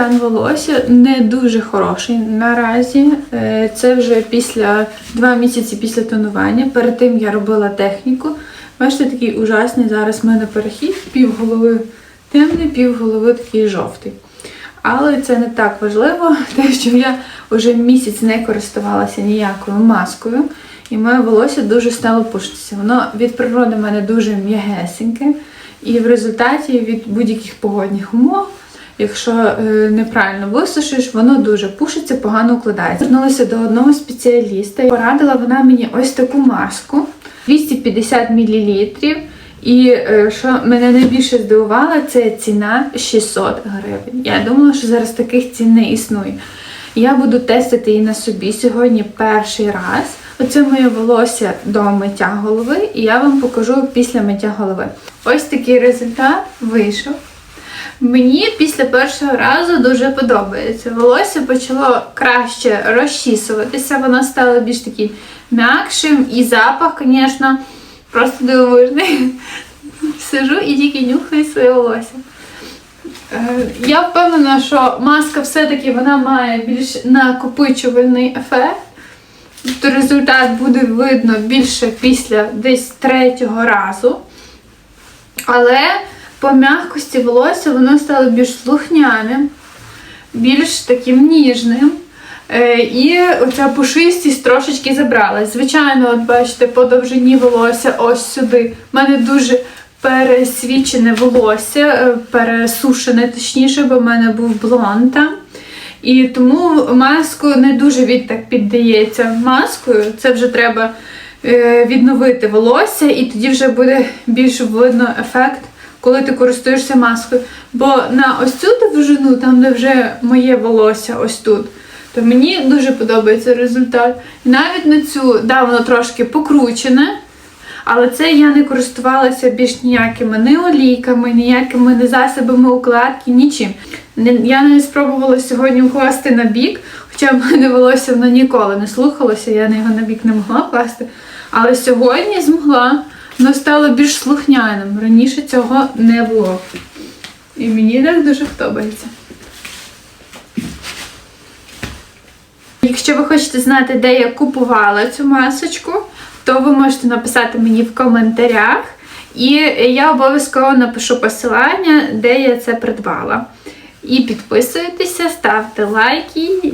стан волосся не дуже хороший наразі. Е, Це вже після два місяці після тонування. Перед тим я робила техніку. Бачите, такий ужасний зараз в мене перехід, пів голови темний, пів голови такий жовтий. Але це не так важливо, те, що я вже місяць не користувалася ніякою маскою, і моє волосся дуже стало пушитися. Воно від природи в мене дуже м'ягесеньке, і в результаті від будь-яких погодних умов, якщо е, неправильно висушиш, воно дуже пушиться, погано укладається. Звернулася до одного спеціаліста і порадила вона мені ось таку маску 250 мл. І е, що мене найбільше здивувало, це ціна 600 гривень. Я думала, що зараз таких цін не існує. Я буду тестити її на собі сьогодні перший раз. Оце моє волосся до миття голови, і я вам покажу після миття голови. Ось такий результат вийшов. Мені після першого разу дуже подобається. Волосся почало краще розчісуватися, воно стало більш таким м'якшим, і запах, звісно, просто дивовижний. Сижу і тільки нюхаю своє волосся. Е, Я впевнена, що маска все-таки вона має більш накопичувальний ефект. Тобто результат буде видно більше після десь третього разу. Але по м'якості волосся воно стало більш слухняним, більш таким ніжним. Е, І оця пушистість трошечки забралась. Звичайно, от бачите, по довжині волосся ось сюди. У мене дуже пересвічене волосся, е, пересушене, точніше, бо в мене був блонд там. І тому маску не дуже він так піддається маскою. Це вже треба е, відновити волосся, і тоді вже буде більш видно ефект, коли ти користуєшся маскою. Бо на ось цю довжину, там де вже моє волосся, ось тут, то мені дуже подобається результат. І навіть на цю, да, воно трошки покручене. Але це я не користувалася більш ніякими ні олійками, ніякими не засобами укладки, нічим. Я не спробувала сьогодні вкласти на бік, хоча в мене волосся воно ніколи не слухалося, я його на бік не могла класти. Але сьогодні змогла, воно стало більш слухняним. Раніше цього не було. І мені так дуже подобається. Якщо ви хочете знати, де я купувала цю масочку, то ви можете написати мені в коментарях. І я обов'язково напишу посилання, де я це придбала. І підписуйтеся, ставте лайки.